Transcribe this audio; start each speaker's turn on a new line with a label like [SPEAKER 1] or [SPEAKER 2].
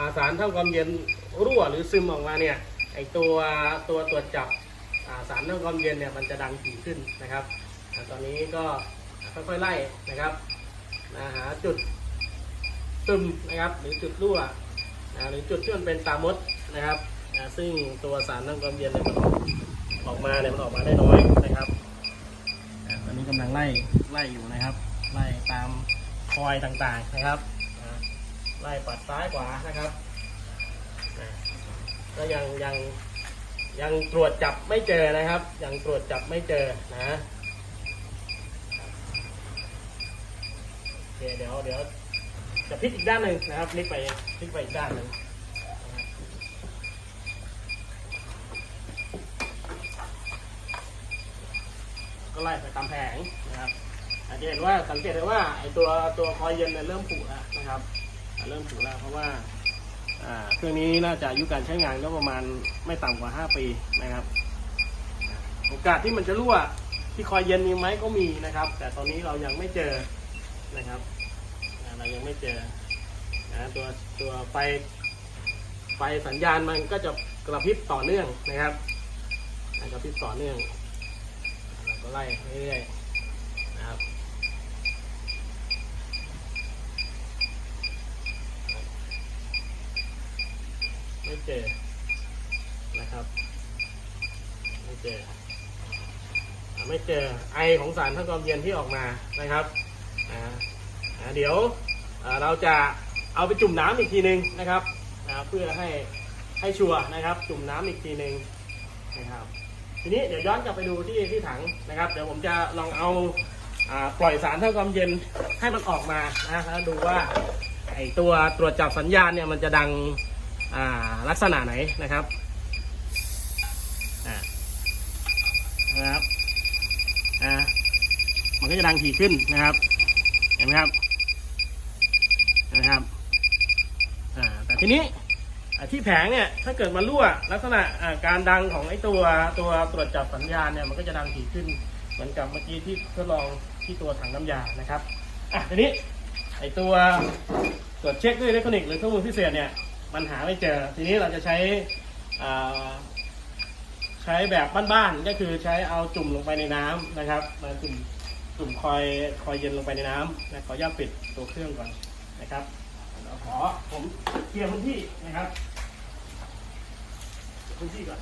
[SPEAKER 1] าสารทำความเย็นรั่วหรือซึมออกมาเนี่ยไอตัวตัวตรวจจับาสารทำความเย็นเนี่ยมันจะดังถี่ขึ้นนะครับอตอนนี้ก็ค่อยๆไล่นะครับนะหาจุดซึมนะครับหรือจุดรั่วนะหรือจุดที่มันเป็นตามดนะครับนะซึ่งตัวสารทำความเย็นเนี่ยมันออกมาเนี่ยมันออกมาได้น้อยนะครับอ่าตอนนี้กำลังไล่ไล่อยู่นะครับ ไล่ตามคอยต่างๆนะครับ ไล่ปัดซ้ายขวานะครับก็ยังยังยังตรวจจับไม่เจอนะครับ ยังตรวจจับไม่เจอนะโอเคเดี๋ยวเดี๋ยวจะพลิกอีกด้านหนึ่งนะครับพลิกไปพลิกไปอีกด้านหนึ่งก็ไล่ไปตามแผงนะครับอาจจะเห็นว่าสังเกตได้ว่าไอตัวตัวคอยเย็นเนี่ยเริ่มผุแล้วนะครับ เริ่มผุแล้วเพราะว่าเครื่องนี้น่าจะอายุการใช้งานก็ประมาณไม่ต่ำกว่า 5 ปีนะครับ โอกาสที่มันจะรั่วที่คอยเย็นมีไหมก็มีนะครับ แต่ตอนนี้เรายังไม่เจอนะครับเรายังไม่เจอนะตัวตัวไฟไฟสัญญาณมันก็จะกระพริบต่อเนื่องนะครับกระพริบต่อเนื่องเราก็ไล่เรื่อยๆนะครับ ไม่เจอนะครับ ไม่เจออ่ไม่เจอไอของสารทั้งความเย็นที่ออกมานะครับอ่าเดี๋ยวเราจะเอาไปจุ่มน้ำอีกทีหนึ่งนะครับเพื่อให้ให้ชัวร์นะครับ จุ่มน้ำอีกทีหนึ่งนะครับทีนี้เดี๋ยวย้อนกลับไปดูที่ที่ถังนะครับ เดี๋ยวผมจะลองเอาปล่อยสารเท่าความเย็นให้มันออกมานะแล้วดูว่าไอตัวตรวจจับสัญญาณเนี่ยมันจะดัง ลักษณะไหนนะครับนะครับอ่ามันก็จะดังถี่ขึ้นนะครับ เห็นไหมครับเห็นไหมครับอ่าแต่ทีนี้ที่แผงเนี่ยถ้าเกิดมันรั่วลักษณะการดังของไอ้ตัวตัวตรวจจับสัญญาณเนี่ยมันก็จะดังถี่ขึ้น เหมือนกับเมื่อกี้ที่ทดลองที่ตัวถังน้ำยานะครับอะทีนี้ไอ้ตัวตรวจเช็คด้วยอิเล็กทรอนิกส์หรือเครื่องมือพิเศษเนี่ย มันหาไม่เจอ ทีนี้เราจะใช้ใช้แบบบ้านๆก็คือใช้เอาจุ่มลงไปในน้ำนะครับมาจุ่มจุ่มคอยคอยเย็นลงไปในน้ำนะขอย่าปิดตัวเครื่องก่อนนะครับเราขอผมเคลียร์พื้นที่นะครับพื้นที่ก่อน